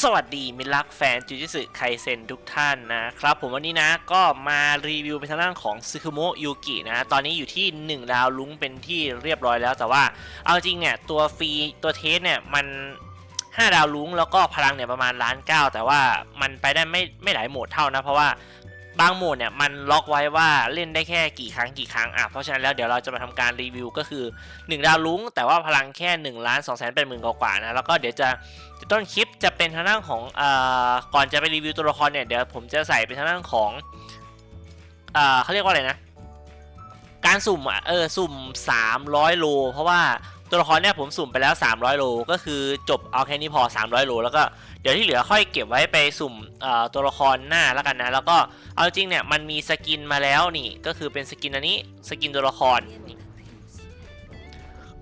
สวัสดีมิลักแฟนจูจิสึไคเซนทุกท่านนะครับ ผมวันนี้นะก็มารีวิวเป็นทางด้านของซึคุโมะยูกินะ ตอนนี้อยู่ที่ 1 ดาวลุ้งเป็นที่เรียบร้อยแล้วแต่ว่าเอาจริงเนี่ย ตัวฟรีตัวเทสเนี่ยมัน 5 ดาวลุ้งแล้วก็พลังเนี่ยประมาณล้านเก้าแต่ว่ามันไปได้ไม่ไม่หลายโหมดเท่านะ เพราะว่า บางโหมดเนี่ยมันล็อกไว้ว่าเล่นได้แค่กี่ครั้งกี่ครั้งอะเพราะฉะนั้นแล้วเดี๋ยวเราจะมาทำการรีวิวก็คือ 1 ดาวลุ้ง แต่ว่าพลังแค่1ล้าน2แสนเป็นหมื่นกว่านะแล้วก็เดี๋ยวจะต้นคลิปจะเป็นทางด้านของเอ่อก่อนจะไปรีวิวตัวละครเนี่ยเดี๋ยวผมจะใส่เป็นทางด้านของเอ่อเขาเรียกว่าอะไรนะการสุ่มอะเออสุ่ม 300 โล เพราะว่า ตัวละครเนี่ยผมสุ่มไปแล้ว 300 โล ก็คือจบเอาแค่นี้พอ 300 โล แล้วก็เดี๋ยวที่เหลือค่อยเก็บไว้ไปสุ่มตัวละครหน้าแล้วกันนะ แล้วก็เอาจริงเนี่ยมันมีสกินมาแล้วนี่ ก็คือเป็นสกินอันนี้สกินตัวละคร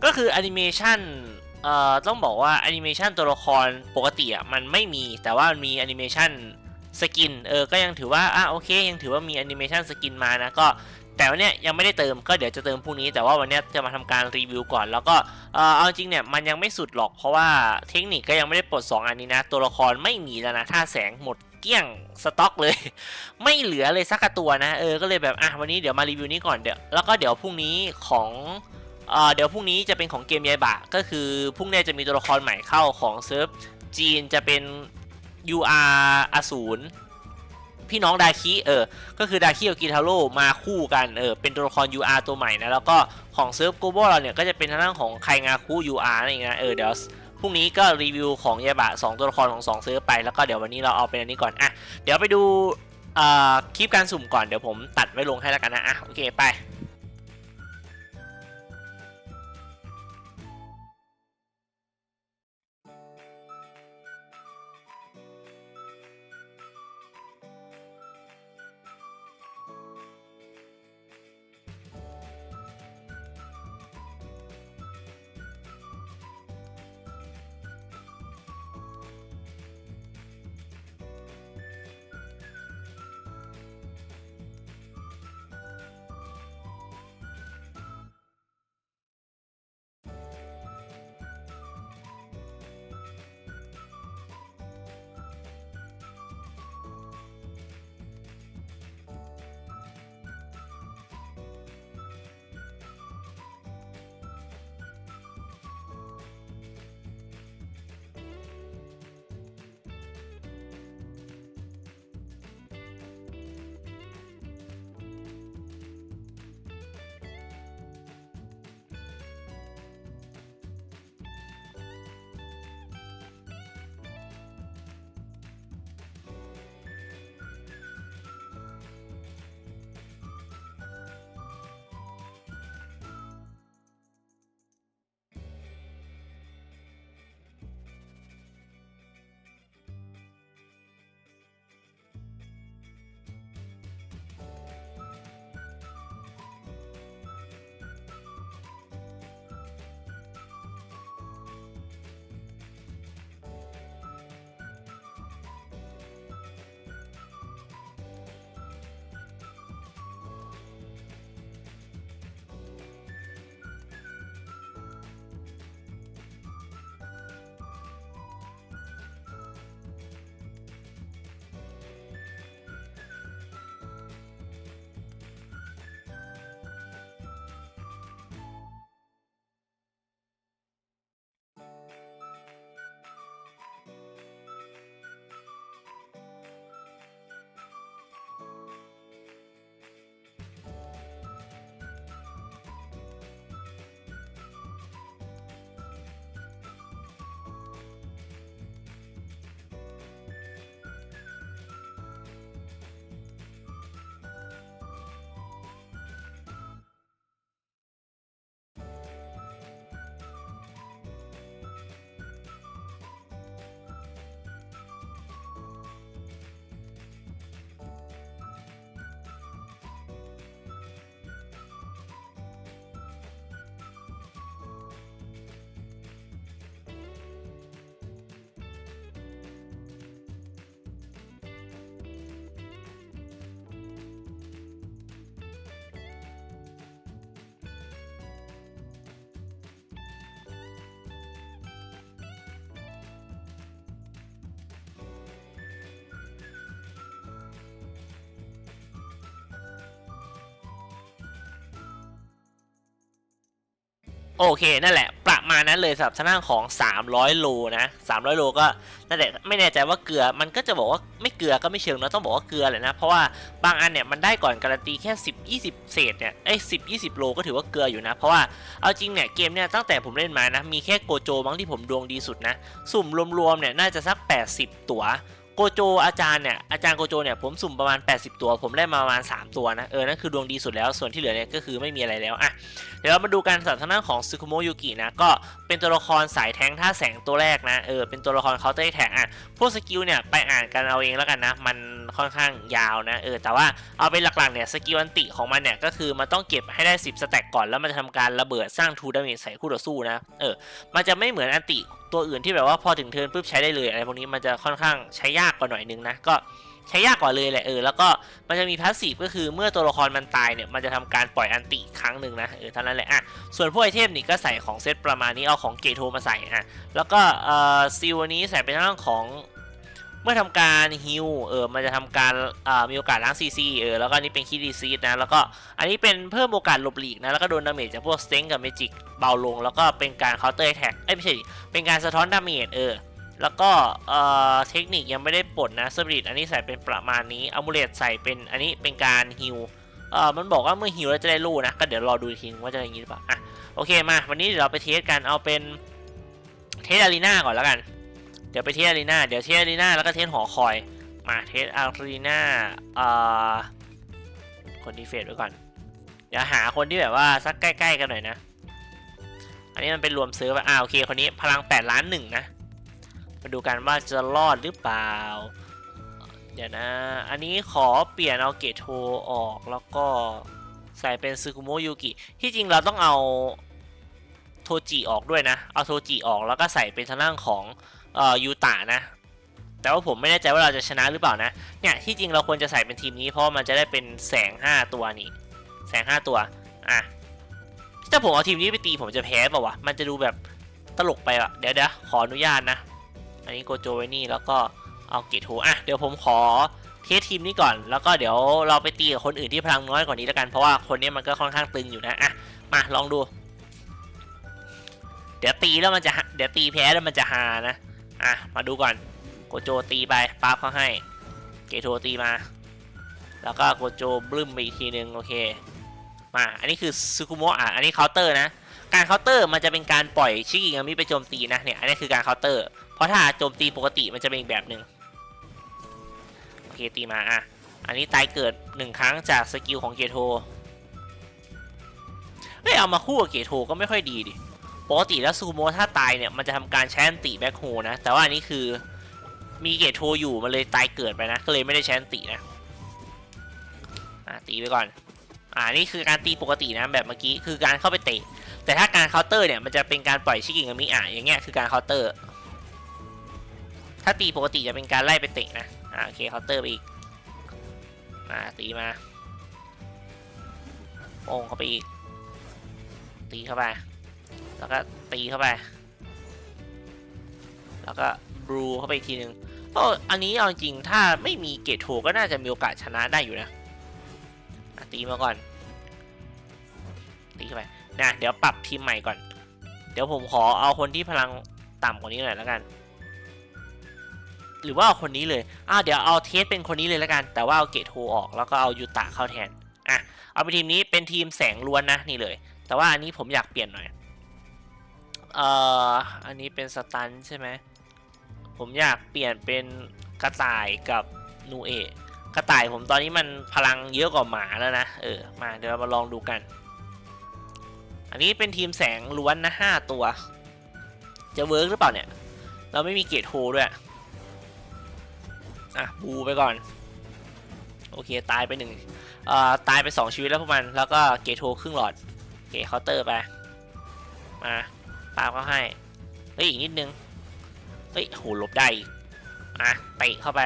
ก็คือแอนิเมชันเอ่อต้องบอกว่าแอนิเมชันตัวละครปกติอะมันไม่มีแต่ว่ามันมีแอนิเมชันสกินเออ ก็ยังถือว่าอะโอเค ยังถือว่ามีแอนิเมชันสกินมานะ ก็ แต่วันนี้ยังไม่ได้เติมก็เดี๋ยวจะเติมพรุ่งนี้แต่ว่าวันนี้จะมาทำการรีวิวก่อน แล้วก็เอาจริงเนี่ยมันยังไม่สุดหรอกเพราะว่าเทคนิคก็ยังไม่ได้ปลด 2 อันนี้นะ ตัวละครไม่มีแล้วนะท่าแสงหมดเกลี้ยงสต็อกเลย ไม่เหลือเลยสักตัวนะเออก็เลยแบบอะวันนี้เดี๋ยวมารีวิวนี้ก่อนเดี๋ยวแล้วก็เดี๋ยวพรุ่งนี้ของเอเดี๋ยวพรุ่งนี้จะเป็นของเกมยายบะก็คือพรุ่งนี้จะมีตัวละครใหม่เข้าของเซิร์ฟจีนจะเป็น UR อสูร พี่น้องดาคิเออ ก็คือดาคิกับกิทาโร่มาคู่กันเออเป็นตัวละคร UR ตัวใหม่นะแล้วก็ของเซิร์ฟโกโบเราเนี่ยก็จะเป็นทางด้านของไคงาคุ UR นั่นเองนะเออเดี๋ยวพรุ่งนี้ก็รีวิวของยายบะสองตัวละครของสองเซิร์ฟไปแล้วก็เดี๋ยววันนี้เราเอาเป็นอันนี้ก่อนอะเดี๋ยวไปดูอ่อคลิปการสุ่มก่อนเดี๋ยวผมตัดไว้ลงให้แล้วกันนะอะโอเคไป「 โอเคนั่นแหละ ประมาณนั้นเลยสำหรับทางด้านของ 300 โลนะ 300 โลก็นั่นแหละไม่แน่ใจว่าเกลือมันก็จะบอกว่าไม่เกลือก็ไม่เชิงนะต้องบอกว่าเกลือแหละนะ เพราะว่าบางอันเนี่ยมันได้ก่อนการันตีแค่ 10 20 เศษเนี่ยเอ้ย10 20 โลก็ถือว่าเกลืออยู่นะ เพราะว่าเอาจริงเนี่ยเกมเนี่ยตั้งแต่ผมเล่นมานะ มีแค่โกโจมั้งที่ผมดวงดีสุดนะ สุ่มรวมๆเนี่ยน่าจะสัก 80 ตัว โกโจอาจารย์เนี่ยอาจารย์โกโจเนี่ยผมสุ่มประมาณ 80 ตัว ผมได้มาประมาณ 3 ตัวนะเออนั่นคือดวงดีสุดแล้วส่วนที่เหลือเนี่ยก็คือไม่มีอะไรแล้วอะเดี๋ยวเรามาดูการสับทางด้านของซึคุโมยูกินะก็เป็นตัวละครสายแทงท่าแสงตัวแรกนะเออเป็นตัวละครเคาน์เตอร์แทงอะพวกสกิลเนี่ยไปอ่านกันเอาเองแล้วกันนะ มันค่อนข้างยาวนะเออแต่ว่าเอาเป็นหลักๆเนี่ยสกิลอันติของมันเนี่ยก็คือมันต้องเก็บให้ได้ 10 สแต็กก่อนแล้วมันจะทำการระเบิดสร้างทูดาเมจใส่คู่ต่อสู้นะเออมันจะไม่เหมือนอันติตัวอื่นที่แบบว่าพอถึงเทิร์นปุ๊บใช้ได้เลยอะไรพวกนี้มันจะค่อนข้างใช้ยากกว่าหน่อยนึงนะก็ใช้ยากกว่าเลยแหละเออแล้วก็มันจะมีพาสซีฟก็คือเมื่อตัวละครมันตายเนี่ยมันจะทำการปล่อยอันติครั้งหนึ่งนะเออเท่านั้นแหละอะส่วนพวกไอเทมนี่ก็ใส่ของเซตประมาณนี้เอาของเกโทมาใส่อะแล้วก็เอ่อซิลอันนี้ใส่เป็นเรื่องของ เมื่อทำการฮิวเออมันจะทำการอ่ามีโอกาสล้างซีซีเออแล้วก็อันนี้เป็นคิดดีซีดนะแล้วก็อันนี้เป็นเพิ่มโอกาสหลบหลีกนะแล้วก็โดนดาเมจจากพวกสเต็งกับเมจิกเบาลง แล้วก็เป็นการเคาน์เตอร์แท็กเอ้ยไม่ใช่เป็นการสะท้อนดาเมจเออแล้วก็เอ่อเทคนิคยังไม่ได้ปลดนะสปิริตอันนี้ใส่เป็นประมาณนี้อ m มูเลตใส่เป็นอันนี้เป็นการฮิวเอ่อมันบอกว่าเมื่อฮิวแล้วจะได้ลูนะก็เดี๋ยวรอดูทีนึงว่าจะอย่างนี้หรือเปล่าอะโอเคมาวันนี้เดี๋ยวเราไปเทสกันเอาเป็นเทสอารีนาก่อนแล้วกัน เดี๋ยวไปเทสอารีนาเดี๋ยวเทสอารีนาแล้วก็เทสหอคอย มาเทสอารีนาอ่อคนดีเฟสไว้ก่อน เดี๋ยวหาคนที่แบบว่าสักใกล้ ๆ กันหน่อยนะ อันนี้มันเป็นรวมเซิร์ฟอะอ่าโอเคคนนี้พลัง 8 ล้านหนึ่งนะ มาดูกันว่าจะรอดหรือเปล่า เดี๋ยวนะ อันนี้ขอเปลี่ยนเอาเกตโทออกแล้วก็ใส่เป็นซึคุโมยูกิ ที่จริงเราต้องเอา โทจิออกด้วยนะ เอาโทจิออกแล้วก็ใส่เป็นทางด้านของเอ่อยูตะนะ แต่ว่าผมไม่แน่ใจว่าเราจะชนะหรือเปล่านะ เนี่ยที่จริงเราควรจะใส่เป็นทีมนี้เพราะมันจะได้เป็นแสง 5 ตัวนี่ แสง 5 ตัว อะ ถ้าผมเอาทีมนี้ไปตีผมจะแพ้เปล่าวะ มันจะดูแบบตลกไปอะเดี๋ยวเดี๋ยวขออนุญาตนะ อันนี้โกโจไว้นี่แล้วก็เอาเกตโฮอะ เดี๋ยวผมขอเทสทีมนี้ก่อน แล้วก็เดี๋ยวเราไปตีกับคนอื่นที่พลังน้อยกว่านี้แล้วกัน เพราะว่าคนนี้มันก็ค่อนข้างตึงอยู่นะ อะ มาลองดู เดี๋ยวตีแล้วมันจะเดี๋ยวตีแพ้แล้วมันจะฮานะ อะ มาดูก่อน โกโจตีไปปั๊บเขาให้ เกโทตีมา แล้วก็โกโจบลึ้มไปอีกทีนึงโอเค มา อันนี้คือซูคุโมะอะ อันนี้เคาน์เตอร์นะ การเคาน์เตอร์มันจะเป็นการปล่อยชิกิงามิไปโจมตีนะ เนี่ย อันนี้คือการเคาน์เตอร์ เพราะถ้าโจมตีปกติมันจะเป็นอีกแบบหนึ่งโอเคตีมาอะ อันนี้ตายเกิดหนึ่งครั้งจากสกิลของเกโทเฮ้ยเอามาคู่กับเกโทก็ไม่ค่อยดีดิ ปกติแล้วซูโมถ้าตายเนี่ยมันจะทำการใช้อันติแบ็คโฮนะ แต่ว่าอันนี้คือมีเกตโทอยู่มันเลยตายเกิดไปนะ ก็เลยไม่ได้ใช้อันตินะอะตีไปก่อน อ่านี่คือการตีปกตินะแบบเมื่อกี้คือการเข้าไปเตะ แต่ถ้าการเคาน์เตอร์เนี่ยมันจะเป็นการปล่อยชิกิงามิอะอย่างเงี้ยคือการเคาน์เตอร์ ถ้าตีปกติจะเป็นการไล่ไปเตะนะอ่าโอเคเคาน์เตอร์ไปอีกมาตีมาโป่งเข้าไปอีกตีเข้าไป แล้วก็ตีเข้าไป แล้วก็บลูเข้าไปอีกทีนึงก็อันนี้เอาจริงถ้าไม่มีเกตโทก็น่าจะมีโอกาสชนะได้อยู่นะตีมาก่อน ตีเข้าไปนะเดี๋ยวปรับทีมใหม่ก่อน เดี๋ยวผมขอเอาคนที่พลังต่ำกว่านี้หน่อยแล้วกัน หรือว่าเอาคนนี้เลยอ่าเดี๋ยวเอาเทสเป็นคนนี้เลยแล้วกัน แต่ว่าเอาเกตโทออกแล้วก็เอายูตะเข้าแทนอะเอาไปทีมนี้เป็นทีมแสงล้วนนะนี่เลย แต่ว่าอันนี้ผมอยากเปลี่ยนหน่อย เอ่ออันนี้เป็นสตันใช่ไหมผมอยากเปลี่ยนเป็นกระต่ายกับนูเอะกระต่ายผมตอนนี้มันพลังเยอะกว่าหมาแล้วนะ เออ มาเดี๋ยวเรามาลองดูกัน อันนี้เป็นทีมแสงล้วนนะห้าตัว จะเวิร์กหรือเปล่าเนี่ย เราไม่มีเกตโฮด้วย อะ บูไปก่อน โอเค ตายไปหนึ่งเอ่อตายไปสองชีวิตแล้วพวกมัน แล้วก็เกตโฮครึ่งหลอด โอเคเคาน์เตอร์ไป มา ปาก็ให้ เฮ้ย อีกนิดนึง เฮ้ยโหหลบได้อะเตะเข้าไป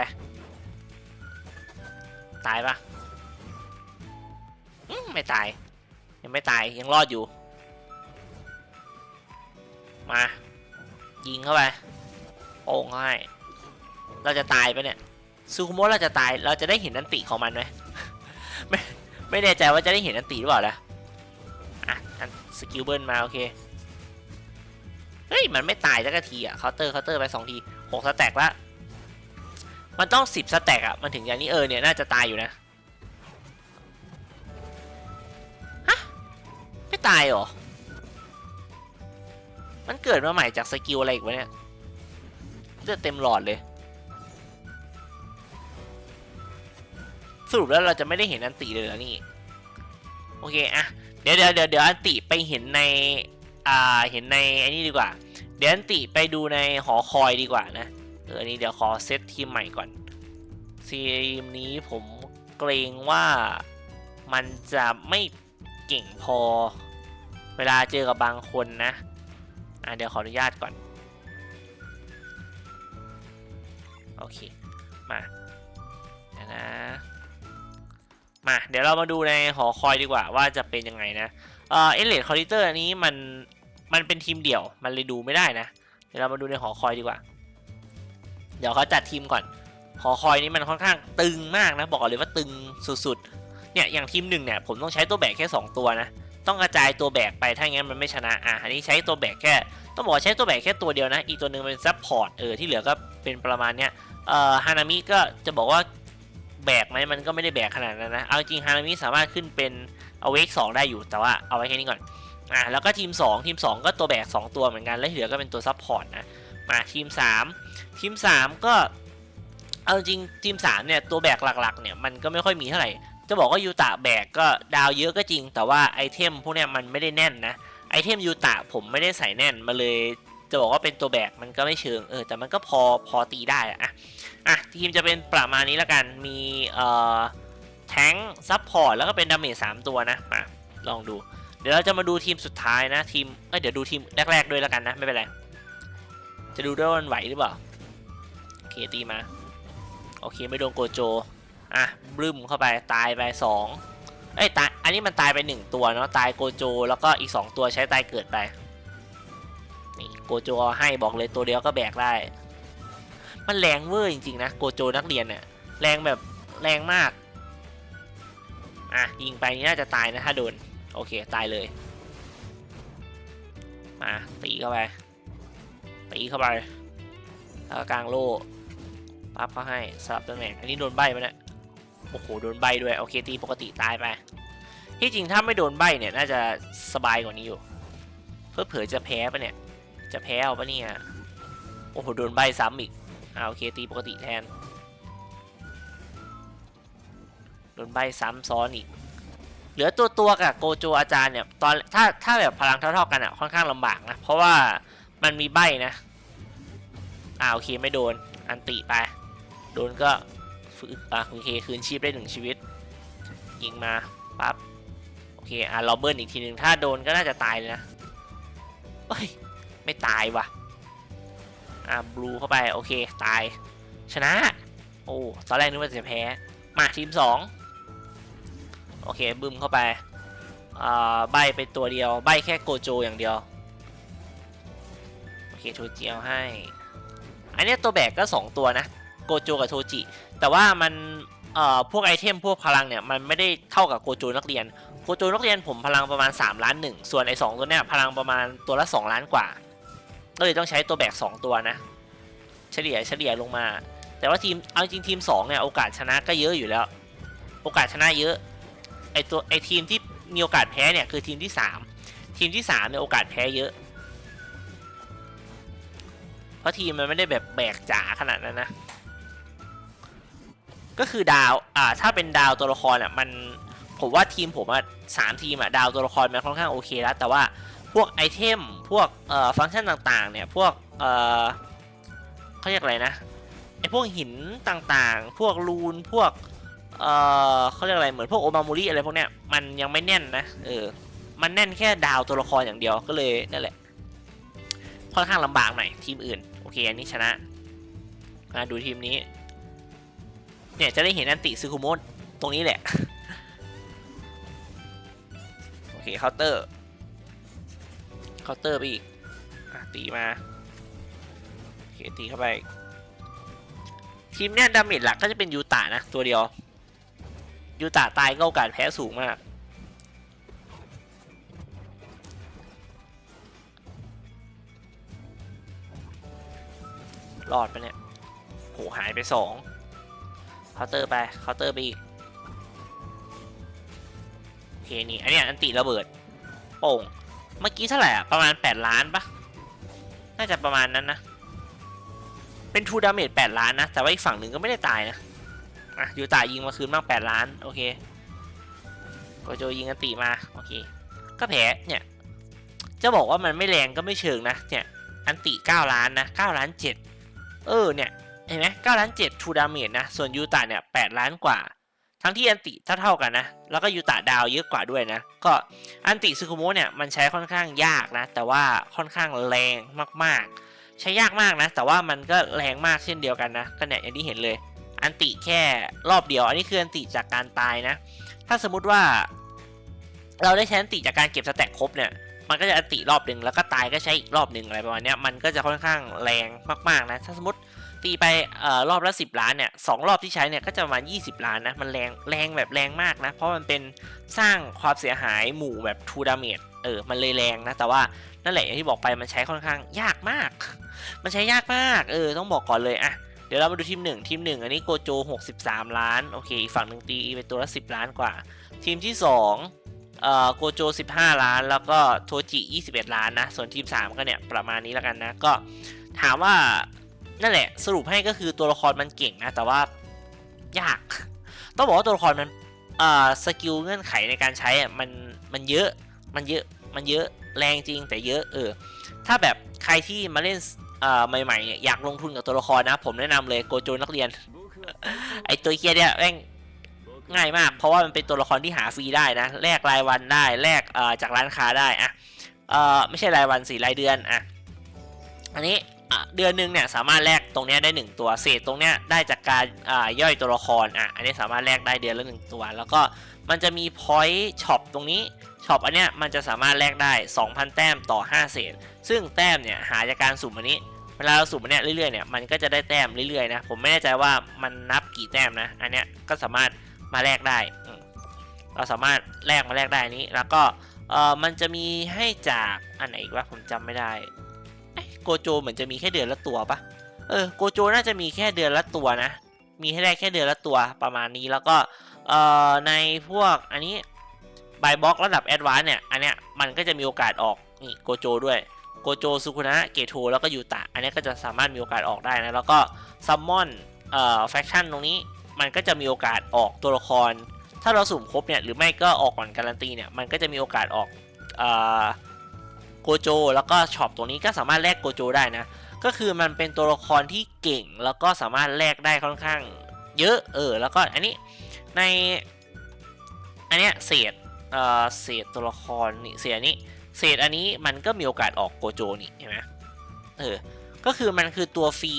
ตายปะไม่ตาย ยังไม่ตายยังรอดอยู่ มา ยิงเข้าไปโป่งเข้าให้เราจะตายไปเนี่ยซูคุโมะเราจะตายเราจะได้เห็นอันติของมันไหมไม่ไม่แน่ใจว่าจะได้เห็นอันติหรือเปล่านะอะสกิลเบิร์นมาโอเค เฮ้ย มันไม่ตายสักทีอะเคาน์เตอร์เคาน์เตอร์ไปสองทีหกสแต็กละ มันต้องสิบสแต็กอะมันถึงอย่างนี้เออเนี่ยน่าจะตายอยู่นะ ฮะ ไม่ตายหรอ มันเกิดมาใหม่จากสกิลอะไรอีกวะเนี่ยเลือดเต็มหลอดเลย สรุปแล้วเราจะไม่ได้เห็นอันติเลยเหรอนี่ โอเคอะเดี๋ยวเดี๋ยวเดี๋ยวอันติไปเห็นใน อ่า เห็นในอ้นี่ดีกว่า ดี๋ยวอันติไปดูในหอคอยดีกว่านะเออนี้เดี๋ยวขอเซตทีมใหม่ก่อน ทีมนี้ผมเกรงว่ามันจะไม่เก่งพอ เวลาเจอกับบางคนนะอะเดี๋ยวขออนุญาตก่อน โอเค มาเดี๋ยวนะมาเดี๋ยวเรามาดูในหอคอยดีกว่าว่าจะเป็นยังไงนะเอ่อเอเลดคอร์ดิเตอร์อันนี้มัน มันเป็นทีมเดี่ยว มันเลยดูไม่ได้นะ เดี๋ยวเรามาดูในหอคอยดีกว่า เดี๋ยวเขาจัดทีมก่อน หอคอยนี้มันค่อนข้างตึงมากนะ บอกเลยว่าตึงสุดๆ เนี่ยอย่างทีมหนึ่งเนี่ยผมต้องใช้ตัวแบกแค่ 2 ตัวนะ ต้องกระจายตัวแบกไป ถ้างั้นมันไม่ชนะ อะ อันนี้ใช้ตัวแบกแค่ ต้องบอกว่าใช้ตัวแบกแค่ตัวเดียวนะ อีกตัวหนึ่งเป็นซับพอร์ต เออที่เหลือก็เป็นประมาณเนี้ย เอ่อฮานามิก็จะบอกว่าแบกไหมมันก็ไม่ได้แบกขนาดนั้นนะ เอาจริงฮานามิสามารถขึ้นเป็นเอาเวกสองได้อยู่ แต่ว่าเอาไว้แค่นี้ก่อน อะแล้วก็ทีม 2 ทีม 2 ก็ตัวแบก 2 ตัวเหมือนกัน แล้วเหลือก็เป็นตัวซับพอร์ตนะมาทีม 3 ทีม 3 ก็เอาจริงทีม 3 เนี่ย ตัวแบกหลักๆ เนี่ย มันก็ไม่ค่อยมีเท่าไหร่ จะบอกว่ายูตะแบกก็ดาวเยอะก็จริง แต่ว่าไอเทมพวกเนี้ยมันไม่ได้แน่นนะ ไอเทมยูตะผมไม่ได้ใส่แน่นมาเลย จะบอกว่าเป็นตัวแบกมันก็ไม่เชิงเออแต่มันก็พอพอตีได้อะอะอะทีมจะเป็นประมาณนี้แล้วกันมีเอ่อแทงซับพอร์ตแล้วก็เป็นดาเมจสามตัวนะมาลองดู เดี๋ยวเราจะมาดูทีมสุดท้ายนะทีม เอ้ยเดี๋ยวดูทีมแรกๆด้วยแล้วกันนะ ไม่เป็นไร จะดูด้วยว่ามันไหวหรือเปล่า โอเคตีมา โอเคไม่โดนโกโจ อะบลึมเข้าไปตายไปสองเอ้ยตาย อันนี้มันตายไปหนึ่งตัวเนาะตายโกโจ แล้วก็อีกสองตัวใช้ตายเกิดไป นี่โกโจเอาให้บอกเลยตัวเดียวก็แบกได้ มันแรงเวอร์จริงๆนะโกโจนักเรียนเนี่ยแรงแบบแรงมาก อะยิงไปนี่น่าจะตายนะถ้าโดน โอเค ตายเลย มาตีเข้าไป ตีเข้าไปแล้วกลางโล่ปั๊บเขาให้สลับตำแหน่ง อันนี้โดนใบไปเนี่ยโอ้โห โดนใบด้วย โอเค ตีปกติตายไป ที่จริงถ้าไม่โดนใบเนี่ย น่าจะสบายกว่านี้อยู่ เพื่อเผื่อจะแพ้ปะเนี่ย จะแพ้เอาปะเนี่ย โอ้โห โดนใบซ้ำอีกอ่าโอเค ตีปกติแทน โดนใบซ้ำซ้อนอีก เหลือตัวตัวกับโกโจอาจารย์เนี่ยตอนถ้าถ้าแบบพลังเท่าๆกันอะค่อนข้างลำบากนะ เพราะว่ามันมีใบนะอ่าโอเคไม่โดนอันติไป โดนก็ฟื้อะโอเคคืนชีพได้หนึ่งชีวิต ยิงมาปั๊บโอเคอะเราเบิร์นอีกทีหนึ่งถ้าโดนก็น่าจะตายเลยนะเฮ้ยไม่ตายว่ะอะบลูเข้าไปโอเคตาย ชนะ โอ้ตอนแรกนึกว่าจะแพ้ มาทีมสอง โอเคบึ้มเข้าไปอ่าใบไปตัวเดียว ใบแค่โกโจอย่างเดียว โอเคโทจิเอาให้ อันนี้ตัวแบกก็ 2 ตัวนะ โกโจกับโทจิ แต่ว่ามันเอ่อพวกไอเทมพวกพลังเนี่ยมันไม่ได้เท่ากับโกโจนักเรียน โกโจนักเรียนผมพลังประมาณ 3 ล้านหนึ่งส่วนไอ้สตัวเนี้ยพลังประมาณตัวละ 2 ล้านกว่า ก็เลยต้องใช้ตัวแบก 2 ตัวนะ เฉลี่ยเฉลี่ยลงมา แต่ว่าทีมเอาจริงทีม2เนี่ยโอกาสชนะก็เยอะอยู่แล้ว โอกาสชนะเยอะ ไอตัวไอทีมที่มีโอกาสแพ้เนี่ยคือทีมที่3ทีมที่3เนี่ยโอกาสแพ้เยอะ เพราะทีมมันไม่ได้แบบแบกจ๋าขนาดนั้นนะ ก็คือดาวอ่าถ้าเป็นดาวตัวละครอะมันผมว่าทีมผมอะสามทีมอะดาวตัวละครมันค่อนข้างโอเคแล้ว แต่ว่าพวกไอเทมพวกเอ่อฟังก์ชันต่างๆเนี่ยพวกเอ่อเขาเรียกอะไรนะไอพวกหินต่างๆ พวกรูนพวก เอ่อเขาเรียกอะไรเหมือนพวกโอมามูริอะไรพวกเนี้ยมันยังไม่แน่นนะเออมันแน่นแค่ดาวตัวละครอย่างเดียวก็เลยนั่นแหละค่อนข้างลำบากหน่อยทีมอื่นโอเคอันนี้ชนะมาดูทีมนี้ เนี่ยจะได้เห็นอันติซึคุโมะตรงนี้แหละ โอเคเคาน์เตอร์เคาน์เตอร์ไปอีกอตีมาโอเคตีเข้าไป ทีมเนี้ยดาเมจหลักก็จะเป็นยูตะนะ ตัวเดียว ยูตะตายก็โอกาสแพ้สูงมากรอดไปเนี่ย โห หายไปสองเคาน์เตอร์ไปเคาน์เตอร์ไปอีกโอเคนี่ อันนี้อันติระเบิด โป่ง เมื่อกี้เท่าไหร่อะ ประมาณ 8 ล้านปะน่าจะประมาณนั้นนะ เป็นทูดาเมจ8ล้านนะ แต่ว่าอีกฝั่งหนึ่งก็ไม่ได้ตายนะ อะยูตายิงมาคืนบ้าง8ล้าน โอเคโกโจยิงอันติมา โอเค ก็แพ้เนี่ย จะบอกว่ามันไม่แรงก็ไม่เชิงนะ เนี่ย อันติ9ล้านนะ9ล้าน7เออ เนี่ย เห็นไหม9ล้าน7ทูดาเมจนะ ส่วนยูตาเนี่ย8ล้านกว่า ทั้งที่อันติเท่าๆกันนะ แล้วก็ยูตาดาวเยอะกว่าด้วยนะ ก็อันติซึคุโมะเนี่ยมันใช้ค่อนข้างยากนะ แต่ว่าค่อนข้างแรงมากๆ ใช้ยากมากนะ แต่ว่ามันก็แรงมากเช่นเดียวกันนะ ก็เนี่ยอย่างที่เห็นเลย อันติแค่รอบเดียว อันนี้คืออันติจากการตายนะ ถ้าสมมุติว่า เราได้ใช้อันติจากการเก็บสแต็กครบเนี่ย มันก็จะอันติรอบหนึ่งแล้วก็ตายก็ใช้อีกรอบหนึ่งอะไรประมาณนี้มันก็จะค่อนข้างแรงมากๆนะ ถ้าสมมติตีไปออรอบละ 10 ล้านเนี่ยสองรอบที่ใช้เนี่ยก็จะประมาณ 20 ล้านนะ มันแรงแรงแบบแรงมากนะ เพราะมันเป็นสร้างความเสียหายหมู่แบบทูดาเมจเออ มันเลยแรงนะ แต่ว่านั่นแหละอย่างที่บอกไปมันใช้ค่อนข้างยากมาก มันใช้ยากมาก เออ ต้องบอกก่อนเลยอะ ดี๋ยวเรามาดูทีมหนึ่งทีมหนึ่งอันนี้โกโจ 63 ล้าน โอเค อีกฝั่งหนึ่งตีไปตัวละ 10 ล้านกว่า ทีมที่2เอ่อโกโจ 15 ล้าน แล้วก็โทจิ 21 ล้านนะ ส่วนทีม 3 ก็เนี่ย ประมาณนี้แล้วกันนะ ก็ถามว่านั่นแหละ สรุปให้ก็คือตัวละครมันเก่งนะ แต่ว่ายาก ต้องบอกว่าตัวละครมันเอ่อสกิลเงื่อนไขในการใช้อะมันมันเยอะมันเยอะมันเยอะแรงจริงแต่เยอะเออถ้าแบบใครที่มาเล่น ใหม่ๆเนี่ยอยากลงทุนกับตัวละครนะ ผมแนะนำเลยโกโจนักเรียน ไอตัวเคียเนี่ยแม่งง่ายมาก เพราะว่ามันเป็นตัวละครที่หาฟรีได้นะแลกรายวันได้แลกเออจากร้านค้าได้อะเออไม่ใช่รายวันสี่รายเดือนอะอันนี้เดือนหนึ่งเนี่ยสามารถแลกตรงเนี้ยได้หนึ่งตัวเศษตรงเนี้ยได้จากการาย่อยตัวละครอะอันนี้สามารถแลกได้เดือนละหนึ่งตัว แล้วก็มันจะมีพอยต์ช็อปตรงนี้ช็อปอันเนี้ยมันจะสามารถแลกได้ 2,000 แต้มต่อ 5 เศษ ซึ่งแต้มเนี่ยหาจากการสุ่มอันนี้ วลาเราสุ่มอันเนี้ยเรื่อยๆเนี่ยมันก็จะได้แต้มเรื่อยๆนะผมไม่แน่ใจว่ามันนับกี่แต้มนะ อันเนี้ยก็สามารถมาแลกได้ เราสามารถแลกมาแลกได้นี้ แล้วก็เออมันจะมีให้จากอันไหนอีกวะผมจำไม่ได้โกโจเหมือนจะมีแค่เดือนละตัวปะเออโกโจน่าจะมีแค่เดือนละตัวนะ มีให้ได้แค่เดือนละตัวประมาณนี้แล้วก็เอ่อในพวกอันนี้บายบ็อกระดับแอดวานเนี่ยอันเนี้ยมันก็จะมีโอกาสออกนี่โกโจด้วย โกโจสุคุนะเกโทแล้วก็ยูตะ อันนี้ก็จะสามารถมีโอกาสออกได้นะ แล้วก็ซัมมอนเอ่อแฟคชั่นตรงนี้มันก็จะมีโอกาสออกตัวละคร ถ้าเราสุ่มครบเนี่ยหรือไม่ก็ออกก่อนการันตีเนี่ยมันก็จะมีโอกาสออกเอ่อโกโจแล้วก็ช็อปตรงนี้ก็สามารถแลกโกโจได้นะ ก็คือมันเป็นตัวละครที่เก่งแล้วก็สามารถแลกได้ค่อนข้าง เยอะเออแล้วก็อันนี้ในอันเนี้ยเศษเอ่อเศษตัวละครนี่เศษอันนี้ เศษอันนี้มันก็มีโอกาสออกโกโจนี่เห็นไหมเออ ก็คือมันคือตัวฟรี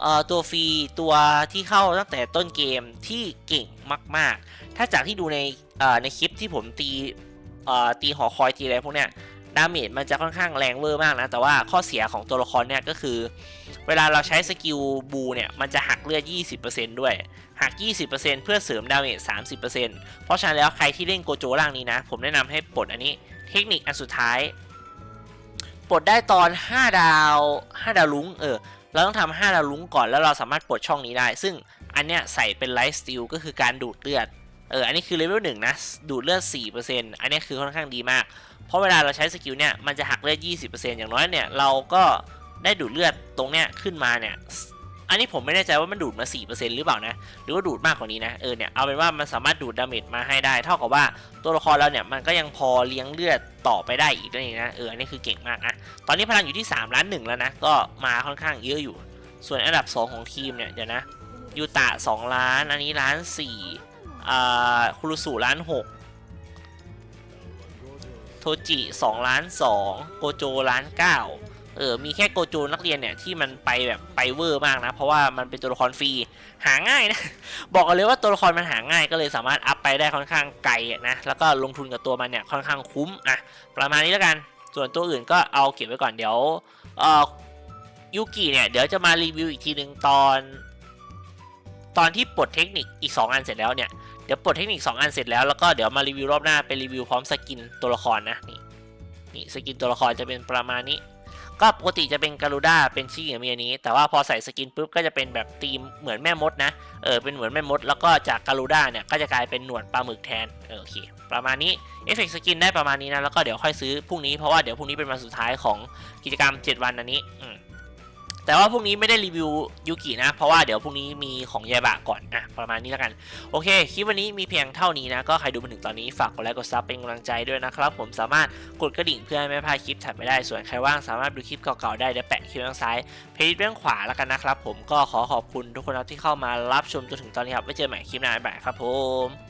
เอ่อตัวฟรีตัวที่เข้าตั้งแต่ต้นเกมที่เก่งมาก ๆ ถ้าจากที่ดูในเอ่อในคลิปที่ผมตีเอ่อตีหอคอยตีอะไรพวกเนี้ยดาเมจมันจะค่อนข้างแรงเวอร์มากนะ แต่ว่าข้อเสียของตัวละครเนี่ยก็คือ เวลาเราใช้สกิลบูเนี่ยมันจะหักเลือด 20%ด้วย หัก 20%เพื่อเสริมดาเมจ 30%เพราะฉะนั้นแล้วใครที่เล่นโกโจล่างนี้นะ ผมแนะนำให้ปลดอันนี้ เทคนิคอันสุดท้ายปลดได้ตอน 5 ดาว 5 ดาวลุ้งเออเราต้องทำ5ดาวลุ้งก่อนแล้วเราสามารถปลดช่องนี้ได้ ซึ่งอันเนี้ยใส่เป็นไลฟ์สติลก็คือการดูดเลือดเอออันนี้คือเลเวลหนึ่งนะดูดเลือด 4%อันนี้คือค่อนข้างดีมาก เพราะเวลาเราใช้สกิลเนี่ยมันจะหักเลือด 20%อย่างน้อยเนี่ยเราก็ได้ดูดเลือดตรงเนี้ยขึ้นมาเนี่ย อันนี้ผมไม่แน่ใจว่ามันดูดมา 4%หรือเปล่านะ หรือว่าดูดมากกว่านี้นะ เออเนี่ย เอาเป็นว่ามันสามารถดูดดาเมจมาให้ได้ เท่ากับว่าตัวละครเราเนี่ยมันก็ยังพอเลี้ยงเลือดต่อไปได้อีกนั่นเองนะ เออ อันนี้คือเก่งมากนะ ตอนนี้พลังอยู่ที่3ล้านหนึ่งแล้วนะ ก็มาค่อนข้างเยอะอยู่ ส่วนอันดับ 2 ของทีมเนี่ย เดี๋ยวนะยูตะ2ล้าน อันนี้ล้าน4อ่าคุรุสุล้าน6โทจิ2ล้าน2โกโจล้าน9 เออ มีแค่โกโจนักเรียนเนี่ยที่มันไปแบบไปเวอร์มากนะ เพราะว่ามันเป็นตัวละครฟรีหาง่ายนะ บอกกันเลยว่าตัวละครมันหาง่ายก็เลยสามารถอัพไปได้ค่อนข้างไกลนะ แล้วก็ลงทุนกับตัวมันเนี่ยค่อนข้างคุ้มอะประมาณนี้แล้วกัน ส่วนตัวอื่นก็เอาเก็บไว้ก่อนเดี๋ยวเอ่อยูกิเนี่ยเดี๋ยวจะมารีวิวอีกทีหนึ่งตอน ตอนที่ปลดเทคนิคอีก 2 อันเสร็จแล้วเนี่ยเดี๋ยวปลดเทคนิค 2 อันเสร็จแล้วแล้วก็เดี๋ยวมารีวิวรอบหน้าเป็นรีวิวพร้อมสกินตัวละครนะนี่นี่สกินตัวละครจะเป็นประมาณนี้ ก็ปกติจะเป็นการูด้าเป็นชิกับเมียนี้ แต่ว่าพอใส่สกินปุ๊บก็จะเป็นแบบธีมเหมือนแม่มดนะ เออ เป็นเหมือนแม่มด แล้วก็จากการูด้าเนี่ยก็จะกลายเป็นหนวดปลาหมึกแทน เออโอเค ประมาณนี้ เอฟเฟกต์สกินได้ประมาณนี้นะ แล้วก็เดี๋ยวค่อยซื้อพรุ่งนี้ เพราะว่าเดี๋ยวพรุ่งนี้เป็นวันสุดท้ายของกิจกรรม 7 วันอันนี้ อืม แต่ว่าพรุ่งนี้ไม่ได้รีวิวยูกินะ เพราะว่าเดี๋ยวพรุ่งนี้มีของยายบะก่อนอะประมาณนี้แล้วกัน โอเค คลิปวันนี้มีเพียงเท่านี้นะ ก็ใครดูมาถึงตอนนี้ฝากกดไลค์กดซับเป็นกำลังใจด้วยนะครับ ผมสามารถกดกระดิ่งเพื่อไม่พลาดคลิปถัดไปได้ ส่วนใครว่างสามารถดูคลิปเก่าๆได้เดี๋ยวแปะคลิปด้านซ้ายเพจเบื้องขวาแล้วกันนะครับ ผมก็ขอขอบคุณทุกคนที่เข้ามารับชมจนถึงตอนนี้ครับไว้เจอใหม่คลิปหน้าบ๊ายบายครับผม